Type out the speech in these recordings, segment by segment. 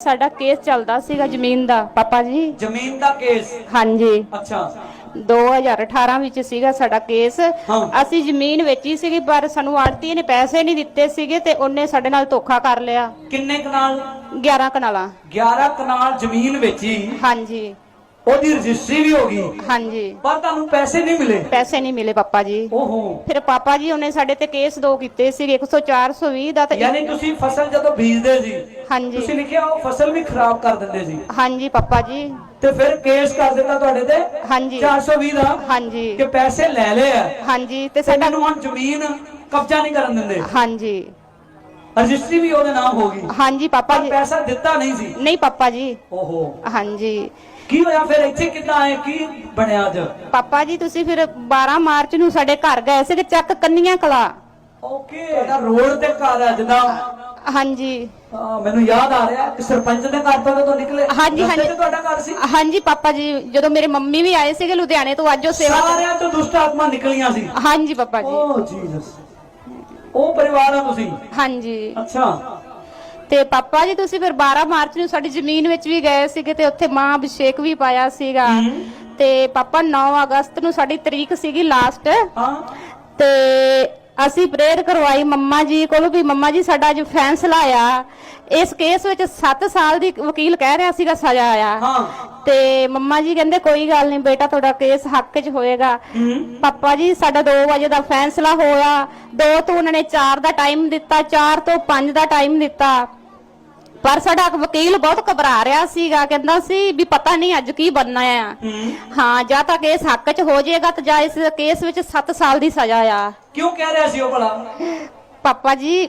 ਸਾਡਾ ਕੇਸ ਚੱਲਦਾ ਸੀਗਾ ਜ਼ਮੀਨ ਦਾ ਪਾਪਾ ਜੀ। ਜ਼ਮੀਨ ਦਾ ਕੇਸ? ਹਾਂਜੀ। ਅੱਛਾ। 2018 ਵਿੱਚ ਸੀਗਾ ਸਾਡਾ ਕੇਸ। ਹਾਂ। ਅਸੀਂ ਜ਼ਮੀਨ ਵੇਚੀ ਸੀਗੀ ਪਰ ਸਾਨੂੰ ਆੜਤੀ ਨੇ ਪੈਸੇ ਨਹੀਂ ਦਿੱਤੇ ਸੀਗੇ ਤੇ ਉਹਨੇ ਸਾਡੇ ਨਾਲ ਧੋਖਾ ਕਰ ਲਿਆ। ਕਿੰਨੇ ਕਨਾਲ 11 ਕਨਾਲਾਂ 11 ਕਨਾਲ ਜ਼ਮੀਨ ਵੇਚੀ। ਹਾਂਜੀ। ਉਹਦੀ ਰਜਿਸਟਰੀ ਵੀ ਹੋ ਗਈ। ਹਾਂਜੀ। ਪਰ ਤੁਹਾਨੂੰ ਪੈਸੇ ਨਹੀਂ ਮਿਲੇ। ਪੈਸੇ ਨਹੀਂ ਮਿਲੇ ਪਾਪਾ ਜੀ। ਓਹੋ। ਫਿਰ ਪਾਪਾ ਜੀ ਉਹਨੇ ਸਾਡੇ ਤੇ ਕੇਸ ਦੋ ਕੀਤੇ ਸੀਗੇ 104 120 ਦਾ ਤੇ ਯਾਨੀ ਤੁਸੀਂ ਫਸਲ ਜਦੋਂ ਬੀਜਦੇ ਸੀ ਹਾਂਜੀ। ਤੁਸੀਂ ਲਿਖਿਆ ਉਹ ਫਸਲ ਵੀ ਖਰਾਬ ਕਰ ਦਿੰਦੇ ਸੀ। ਹਾਂਜੀ ਪਾਪਾ ਜੀ। ਤੇ ਫਿਰ ਕੇਸ ਕਰ ਦਿੱਤਾ ਤੁਹਾਡੇ ਤੇ ਹਾਂਜੀ। 420 ਦਾ ਹਾਂਜੀ। ਕਿ ਪੈਸੇ ਲੈ ਲਏ ਆ। ਹਾਂਜੀ ਤੇ ਸਾਡਾ ਮੈਨੂੰ ਹੁਣ ਜ਼ਮੀਨ ਕਬਜ਼ਾ ਨਹੀਂ ਕਰਨ ਦਿੰਦੇ। ਹਾਂਜੀ। ਰਜਿਸਟਰੀ ਵੀ ਉਹਦੇ ਨਾਮ ਹੋ ਗਈ। ਹਾਂਜੀ ਪਾਪਾ ਜੀ। ਪੈਸਾ ਦਿੱਤਾ ਨਹੀਂ ਸੀ। ਨਹੀਂ ਪਾਪਾ ਜੀ। ਓਹੋ। ਹਾਂਜੀ। ਕੀ ਹੋਇਆ ਫਿਰ? ਇੱਥੇ ਕਿੱਦਾਂ ਆਏ? ਕੀ ਬਣਿਆ ਅੱਜ? ਪਾਪਾ ਜੀ ਤੁਸੀਂ ਫਿਰ 12 ਮਾਰਚ ਨੂੰ ਸਾਡੇ ਘਰ ਗਏ ਸੀ ਚੱਕ ਕੰਨੀਆਂ ਕਲਾ। ਓਕੇ ਤੁਹਾਡਾ ਰੋਡ ਤੇ ਘਰ ਹੈ ਜਿੱਦਾਂ। ਹਾਂਜੀ। ਹਾਂ, ਮੈਨੂੰ ਯਾਦ ਆ ਰਿਹਾ ਕਿ ਸਰਪੰਚ ਦੇ ਘਰ ਤੋਂ ਜਦੋਂ ਨਿਕਲੇ? ਹਾਂਜੀ, ਹਾਂਜੀ। ਤੁਹਾਡਾ ਘਰ ਸੀ? ਹਾਂਜੀ ਪਾਪਾ ਜੀ ਜਦੋਂ ਮੇਰੇ ਮੰਮੀ ਵੀ ਆਏ ਸੀਗੇ ਲੁਧਿਆਣੇ ਤੋਂ ਅੱਜ ਉਹ ਸੇਵਾ ਸਾਰਿਆਂ ਤੋਂ ਦੁਸ਼ਟ ਆਤਮਾ ਨਿਕਲੀਆਂ ਸੀ। ਹਾਂਜੀ ਪਾਪਾ ਜੀ। Oh Jesus. ਉਹ ਪਰਿਵਾਰ ਆ ਤੁਸੀਂ? ਹਾਂਜੀ। ਅੱਛਾ। ਤੇ ਪਾਪਾ ਜੀ ਤੁਸੀਂ ਫਿਰ 12 ਮਾਰਚ ਨੂੰ ਸਾਡੀ ਜ਼ਮੀਨ ਵਿੱਚ ਵੀ ਗਏ ਸੀਗੇ ਤੇ ਉੱਥੇ ਮਾਂ ਅਭਿਸ਼ੇਕ ਵੀ ਪਾਇਆ ਸੀਗਾ। ਤੇ ਪਾਪਾ 9 ਅਗਸਤ ਨੂੰ ਸਾਡੀ ਤਰੀਕ ਸੀਗੀ ਲਾਸਟ ਤੇ ਅਸੀਂ ਪ੍ਰੇਅਰ ਕਰਵਾਈ ਮੰਮਾ ਜੀ ਕੋਲੋਂ ਵੀ। ਮੰਮਾ ਜੀ ਸਾਡਾ ਅੱਜ ਫੈਸਲਾ ਆ ਇਸ ਕੇਸ ਵਿੱਚ 7 ਸਾਲ ਦੀ ਵਕੀਲ ਕਹਿ ਰਿਹਾ ਸੀਗਾ ਸਜ਼ਾ ਆ ਹਾਂ। ਤੇ ਮੰਮਾ ਜੀ ਕਹਿੰਦੇ ਕੋਈ ਗੱਲ ਨਹੀਂ ਬੇਟਾ ਤੁਹਾਡਾ ਕੇਸ ਹੱਕ 'ਚ ਹੋਏਗਾ। ਪਾਪਾ ਜੀ ਸਾਡਾ 2 ਵਜੇ ਦਾ ਫੈਸਲਾ ਹੋਇਆ। 2 ਤੋਂ ਉਹਨਾਂ ਨੇ 4 ਦਾ ਟਾਈਮ ਦਿੱਤਾ 4 ਤੋਂ 5 ਦਾ ਟਾਈਮ ਦਿੱਤਾ। ਪਰ ਸਾਡਾ ਵਕੀਲ ਬਹੁਤ ਘਬਰਾ ਰਿਹਾ ਸੀਗਾ ਕਹਿੰਦਾ ਸੀ ਵੀ ਪਤਾ ਨਹੀਂ ਅੱਜ ਕੀ ਬਣਨਾ ਆ। ਹਾਂ। ਜਾਂ ਤਾਂ ਕੇਸ ਹੱਕ 'ਚ ਹੋ ਜਾਏਗਾ ਤੇ ਜਾਂ ਇਸ ਕੇਸ ਵਿੱਚ 7 ਸਾਲ ਦੀ ਸਜ਼ਾ ਆ। ਕਿਉਂ ਕਹਿ ਰਿਹਾ ਸੀ ਉਹ ਭਲਾ? ਪਾਪਾ ਜੀ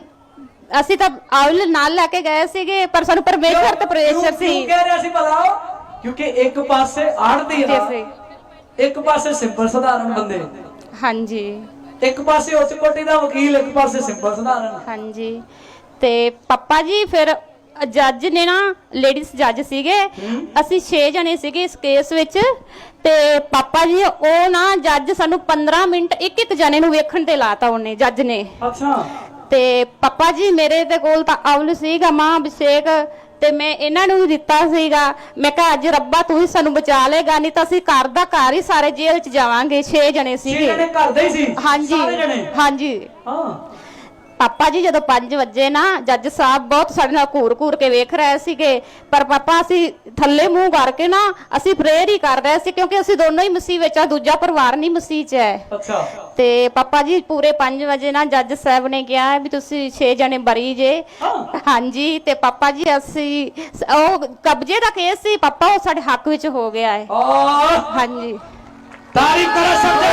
ਅਸੀਂ ਤਾਂ ਆਉਲ ਨਾਲ ਲੈ ਕੇ ਗਏ ਸੀਗੇ ਪਰ ਸਾਨੂੰ ਪਰਮੇਸ਼ਰ ਤੇ ਪ੍ਰੇਸ਼ਰ ਸੀ। ਕਿਉਂ ਕਹਿ ਰਿਹਾ ਸੀ ਭਲਾ? ਕਿਉਂਕਿ ਇੱਕ ਪਾਸੇ ਆੜਦੀ ਆ ਇੱਕ ਪਾਸੇ ਸਿੰਪਲ ਸਧਾਰਨ ਬੰਦੇ। ਹਾਂਜੀ। ਇੱਕ ਪਾਸੇ ਉੱਚ ਕੋਟੀ ਦਾ ਵਕੀਲ ਇੱਕ ਪਾਸੇ ਸਿੰਪਲ ਸਧਾਰਨ। ਹਾਂਜੀ। ਤੇ ਪਪਾ ਜੀ ਫਿਰ ਜੱਜ ਨੇ ਨਾ ਲੇਡੀਜ਼ ਜੱਜ ਸੀਗੇ। ਅਸੀਂ 6 ਜਣੇ ਸੀਗੇ ਇਸ ਕੇਸ ਵਿੱਚ। ਤੇ ਪਾਪਾ ਜੀ ਉਹ ਨਾ ਜੱਜ ਸਾਨੂੰ 15 ਮਿੰਟ ਇੱਕ ਇੱਕ ਜਣੇ ਨੂੰ ਵੇਖਣ ਤੇ ਲਾਤਾ ਉਹਨੇ ਜੱਜ ਨੇ। ਅੱਛਾ। ਤੇ ਪਾਪਾ ਜੀ ਮੇਰੇ ਦੇ ਕੋਲ ਤਾਂ ਅਵਲ ਸੀਗਾ ਮਾਂ ਅਭਿਸ਼ੇਕ। ਤੇ ਮੈਂ ਇਹਨਾਂ ਨੂੰ ਦਿੱਤਾ ਸੀਗਾ। ਮੈਂ ਕਿਹਾ ਅੱਜ ਰੱਬਾ ਤੂੰ ਹੀ ਸਾਨੂੰ ਬਚਾ ਲੇਗਾ ਨਹੀਂ ਤਾਂ ਅਸੀਂ ਘਰ ਦਾ ਘਰ ਹੀ ਸਾਰੇ ਜੇਲ੍ਹ ਚ ਜਾਵਾਂਗੇ। 6 ਜਣੇ ਸੀਗੇ। ਜਣੇ ਘਰ ਦੇ ਹੀ ਸੀ? ਹਾਂਜੀ। ਸਾਰੇ ਜਣੇ? ਹਾਂਜੀ। ਹਾਂ। ਪਾਪਾ ਜੀ ਜਦੋਂ 5 ਵਜੇ ਨਾ ਜੱਜ ਸਾਹਿਬ ਬਹੁਤ ਸਾਡੇ ਨਾਲ ਘੂਰ-ਘੂਰ ਕੇ ਵੇਖ ਰਹੇ ਸੀਗੇ। ਪਰ ਪਾਪਾ ਅਸੀਂ ਥੱਲੇ ਮੂੰਹ ਕਰਕੇ ਨਾ ਅਸੀਂ ਪ੍ਰੇਅਰ ਹੀ ਕਰ ਰਹੇ ਸੀ ਕਿਉਂਕਿ ਅਸੀਂ ਦੋਨੋਂ ਹੀ ਮਸੀਹ ਵਿੱਚ ਆ ਦੂਜਾ ਪਰਿਵਾਰ ਨਹੀਂ ਮਸੀਹ 'ਚ ਹੈ। ਅੱਛਾ। ਤੇ ਪਾਪਾ ਜੀ ਪੂਰੇ 5 ਵਜੇ ਨਾ ਜੱਜ ਸਾਹਿਬ ਨੇ ਕਿਹਾ ਵੀ ਤੁਸੀਂ 6 ਜਣੇ ਬਰੀ ਜੇ। ਹਾਂਜੀ ਤੇ ਪਾਪਾ ਜੀ ਅਸੀਂ ਉਹ ਕਬਜ਼ੇ ਦਾ ਕੇਸ ਸੀ ਪਾਪਾ ਉਹ ਸਾਡੇ ਹੱਕ ਵਿੱਚ ਹੋ ਗਿਆ ਹੈ। ਆ ਹਾਂਜੀ। ਤਾਰੀਫ ਕਰੋ ਸਭ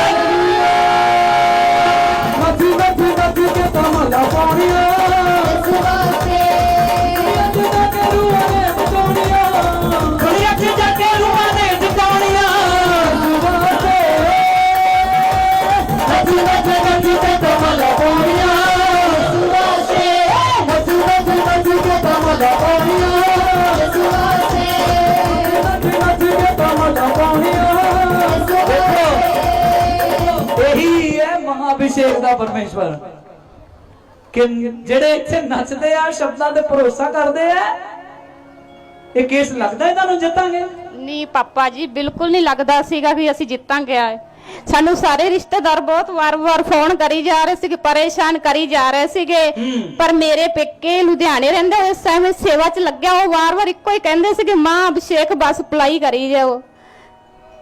ਮੱਥੀ ਮੱਥੀ ਤੇ ਤਮਲਾ ਪਾਉਣੀਆਂ ਖੜੀਆਂ ਚ ਜਾ ਕੇ ਰੂਹਾਂ ਨੇ ਜਗਾਉਣੀਆਂ ਮੱਥੀ ਮੱਥੀ ਮੱਥੀ ਤੇ ਤਮਲਾ ਪਾਉਣੀਆਂ ਮੱਥੀ ਮੱਥੀ ਮੱਥੀ ਤੇ ਤਮਲਾ ਪਾਉਣੀਆਂ ਮੱਥੀ ਮੱਥੀ ਤੇ ਤਮਲਾ ਪਾਉਣੀਆਂ ਦੇਖੋ ਇਹੀ ਹੈ ਮਹਾਭਿਸ਼ੇਕ ਦਾ ਪਰਮੇਸ਼ਵਰ। ਕਿ ਜਿਹੜੇ ਇੱਥੇ ਨੱਚਦੇ ਆ ਸ਼ਬਦਾਂ ਤੇ ਭਰੋਸਾ ਕਰਦੇ ਆ ਇਹ ਕੇਸ ਲੱਗਦਾ ਇਹਨਾਂ ਨੂੰ ਜਿੱਤਾਂਗੇ? ਨਹੀਂ ਪਾਪਾ ਜੀ ਬਿਲਕੁਲ ਨਹੀਂ ਲੱਗਦਾ ਸੀਗਾ ਵੀ ਅਸੀਂ ਜਿੱਤਾਂਗੇ ਆ। ਸਾਨੂੰ ਸਾਰੇ ਰਿਸ਼ਤੇਦਾਰ ਬਹੁਤ ਵਾਰ-ਵਾਰ ਫੋਨ ਕਰੀ ਜਾ ਰਹੇ ਸੀਗੇ ਪਰੇਸ਼ਾਨ ਕਰੀ ਜਾ ਰਹੇ ਸੀਗੇ। ਪਰ ਮੇਰੇ ਪੇਕੇ ਲੁਧਿਆਣੇ ਰਹਿੰਦੇ ਇਸ ਟਾਈਮ ਸੇਵਾ 'ਚ ਲੱਗਿਆ ਉਹ ਵਾਰ-ਵਾਰ ਇੱਕੋ ਹੀ ਕਹਿੰਦੇ ਸੀਗੇ ਮਾਂ ਅਭਿਸ਼ੇਕ ਬਸ ਅਪਲਾਈ ਕਰੀ ਜਾਓ।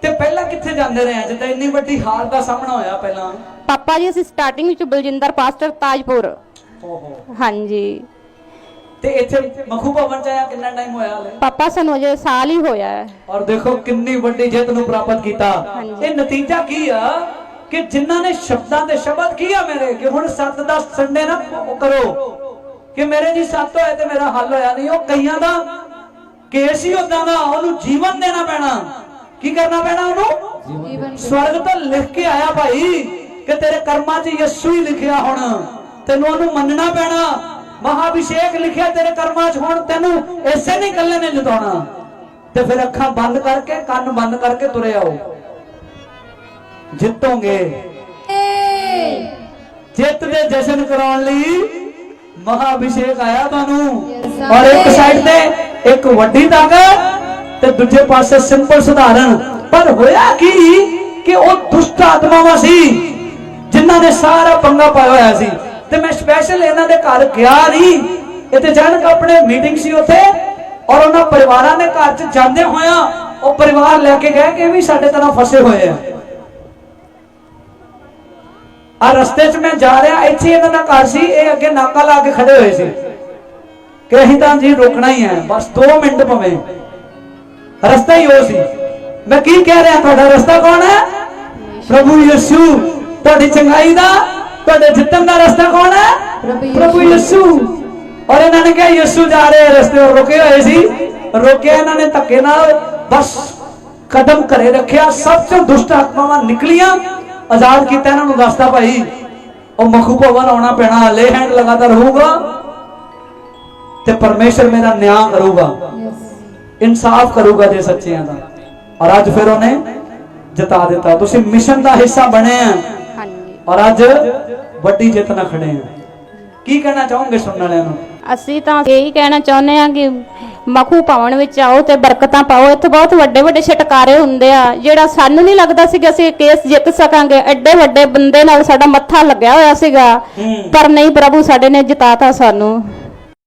ਤੇ ਪਹਿਲਾਂ ਕਿੱਥੇ ਜਾਂਦੇ ਰਹੇ ਜਿੱਦਾਂ ਇੰਨੀ ਵੱਡੀ ਹਾਰ ਦਾ ਸਾਹਮਣਾ ਹੋਇਆ ਪਹਿਲਾਂ। ਪਾਪਾ ਜੀ ਅਸੀਂ ਸਟਾਰਟਿੰਗ ਵਿੱਚ ਬਲਜਿੰਦਰ ਪਾਸਟਰ ਤਾਜਪੁਰ। ਓਹੋ। ਹਾਂਜੀ। ਤੇ ਇੱਥੇ ਮਖੂ ਭਵਨ ਚ ਆਇਆ ਕਿੰਨਾ ਟਾਈਮ ਹੋਇਆ ਹਲੇ? ਪਾਪਾ ਸਾਨੂੰ ਅਜੇ ਸਾਲ ਹੀ ਹੋਇਆ ਹੈ। ਔਰ ਦੇਖੋ ਕਿੰਨੀ ਵੱਡੀ ਜਿੱਤ ਨੂੰ ਪ੍ਰਾਪਤ ਕੀਤਾ। ਇਹ ਨਤੀਜਾ ਕੀ ਆ ਕਿ ਜਿਨ੍ਹਾਂ ਨੇ ਸ਼ਬਦਾਂ ਦੇ ਸ਼ਬਦ ਕੀ ਆ ਮੇਰੇ ਕਿ ਹੁਣ 7 10 ਸੰਡੇ ਨਾ ਕਰੋ। ਕਿ ਮੇਰੇ ਜੀ ਸੱਤ ਹੋਏ ਤੇ ਮੇਰਾ ਹੱਲ ਹੋਇਆ ਨਹੀਂ। ਉਹ ਕਈਆਂ ਦਾ ਕੇਸ ਹੀ ਉਦਾਂ ਦਾ ਉਹਨੂੰ ਜੀਵਨ ਦੇਣਾ ਪੈਣਾ। ਕੀ ਕਰਨਾ ਪੈਣਾ ਉਹਨੂੰ? ਸਵਰਗ ਤੋਂ ਲਿਖ ਕੇ ਆਇਆ ਭਾਈ ਕਿ ਤੇਰੇ ਕਰਮਾਂ 'ਚ ਯਿਸੂ ਹੀ ਲਿਖਿਆ ਹੁਣ। ਤੈਨੂੰ ਉਹਨੂੰ ਮੰਨਣਾ ਪੈਣਾ। ਮਹਾਭਿਸ਼ੇਕ ਲਿਖਿਆ ਤੇਰੇ ਕਰਮਾਂ 'ਚ ਹੁਣ ਤੈਨੂੰ ਇਸੇ ਨੇ ਇਕੱਲੇ ਨੇ ਜਿਤਾਉਣਾ। ਤੇ ਫਿਰ ਅੱਖਾਂ ਬੰਦ ਕਰਕੇ, ਕੰਨ ਬੰਦ ਕਰਕੇ ਤੁਰੇ ਆਓ। ਜਿੱਤੋਗੇ। ਜਿੱਤ ਦੇ ਜਸ਼ਨ ਕਰਾਉਣ ਲਈ ਮਹਾਭਿਸ਼ੇਕ ਆਇਆ ਤੁਹਾਨੂੰ। ਔਰ ਇੱਕ ਸਾਈਡ ਤੇ ਇੱਕ ਵੱਡੀ ਤਾਕਤ ਤੇ ਦੂਜੇ ਪਾਸੇ ਸਿੰਪਲ ਸਧਾਰਨ। ਪਰ ਹੋਇਆ ਕੀ ਕਿ ਉਹ ਦੁਸ਼ਟ ਆਤਮਾਵਾਂ ਸੀ, ਜਿਨ੍ਹਾਂ ਨੇ ਸਾਰਾ ਪੰਗਾ ਪਾਇਆ ਹੋਇਆ ਸੀ। ਤੇ ਮੈਂ ਸਪੈਸ਼ਲ ਇਹਨਾਂ ਦੇ ਘਰ ਗਿਆ ਨਹੀਂ ਇਹ ਤੇ ਜਾਣਕ ਆਪਣੇ ਮੀਟਿੰਗ ਸੀ ਉੱਥੇ ਔਰ ਉਹਨਾਂ ਪਰਿਵਾਰਾਂ ਦੇ ਘਰ ਚ ਜਾਂਦੇ ਹੋਇਆ ਉਹ ਪਰਿਵਾਰ ਲੈ ਕੇ ਗਏ ਕਿ ਵੀ ਸਾਡੇ ਤਰ੍ਹਾਂ ਫਸੇ ਹੋਏ ਆ। ਆ ਰਸਤੇ 'ਚ ਮੈਂ ਜਾ ਰਿਹਾ ਇੱਥੇ ਇਹਨਾਂ ਦਾ ਘਰ ਸੀ ਇਹ ਅੱਗੇ ਨਾਕਾ ਲਾ ਕੇ ਖੜੇ ਹੋਏ ਸੀ। ਕਿ ਅਸੀਂ ਤਾਂ ਜੀ ਰੁਕਣਾ ਹੀ ਹੈ ਬਸ 2 ਮਿੰਟ ਭਵੇਂ। ਰਸਤਾ ਹੀ ਉਹ ਸੀ। ਮੈਂ ਕੀ ਕਹਿ ਰਿਹਾ ਤੁਹਾਡਾ ਰਸਤਾ ਕੌਣ ਹੈ? ਪ੍ਰਭੂ ਯਿਸੂ ਤੁਹਾਡੀ ਚੰਗਾਈ ਦਾ ਤੁਹਾਡੇ ਜਿੱਤਣ ਦਾ ਰਸਤਾ ਕੌਣ ਹੈ? ਪ੍ਰਭੂ ਯਿਸੂ। ਔਰ ਇਹਨਾਂ ਨੇ ਕਿਹਾ ਯਿਸੂ ਜਾ ਰਹੇ ਰਸਤੇ ਔਰ ਰੁਕੇ ਹੋਏ ਸੀ। ਰੋਕਿਆ ਇਹਨਾਂ ਨੇ ਧੱਕੇ ਨਾਲ ਬਸ ਕਦਮ ਘਰੇ ਰੱਖਿਆ ਸਭ ਤੋਂ ਦੁਸ਼ਟ ਆਤਮਾਵਾਂ ਨਿਕਲੀਆਂ ਆਜ਼ਾਦ ਕੀਤਾ ਇਹਨਾਂ ਨੂੰ ਦੱਸਦਾ ਭਾਈ ਉਹ ਮਖੂ ਭਵਨ ਆਉਣਾ ਪੈਣਾ ਲੇ ਹੈਂਡ ਲਗਾਤਾਰ ਰਹੂਗਾ ਤੇ ਪਰਮੇਸ਼ਰ ਮੇਰਾ ਨਿਆਂ ਕਰੂਗਾ। ਇਨਸਾਫ ਕਰੂਗਾ ਜੇ ਸੱਚਿਆਂ ਦਾ। ਔਰ ਅੱਜ ਫਿਰ ਉਹਨੇ ਜਿਤਾ ਦਿੱਤਾ। ਤੁਸੀਂ ਮਿਸ਼ਨ ਦਾ ਹਿੱਸਾ ਬਣੇ ਆ। ਔਰ ਅੱਜ ਵੱਡੀ ਜਿੱਤ ਨਾਲ ਖੜੇ ਆ ਕੀ ਕਹਿਣਾ ਚਾਹੋਗੇ ਸੁਣਨ ਵਾਲਿਆਂ ਨੂੰ? ਅਸੀਂ ਤਾਂ ਇਹੀ ਕਹਿਣਾ ਚਾਹੁੰਦੇ ਆ ਕਿ ਮਖੂ ਭਵਨ ਵਿੱਚ ਆਓ ਤੇ ਬਰਕਤਾਂ ਪਾਓ। ਇੱਥੇ ਬਹੁਤ ਵੱਡੇ ਵੱਡੇ ਛਟਕਾਰੇ ਹੁੰਦੇ ਆ। ਜਿਹੜਾ ਸਾਨੂੰ ਨਹੀਂ ਲੱਗਦਾ ਸੀ ਕਿ ਅਸੀਂ ਕੇਸ ਜਿੱਤ ਸਕਾਂਗੇ। ਐਡੇ ਵੱਡੇ ਬੰਦੇ ਨਾਲ ਸਾਡਾ ਮੱਥਾ ਲੱਗਿਆ ਹੋਇਆ ਸੀਗਾ। ਪਰ ਨਹੀਂ ਪ੍ਰਭੂ ਸਾਡੇ ਨੇ ਜਿਤਾਤਾ ਸਾਨੂੰ।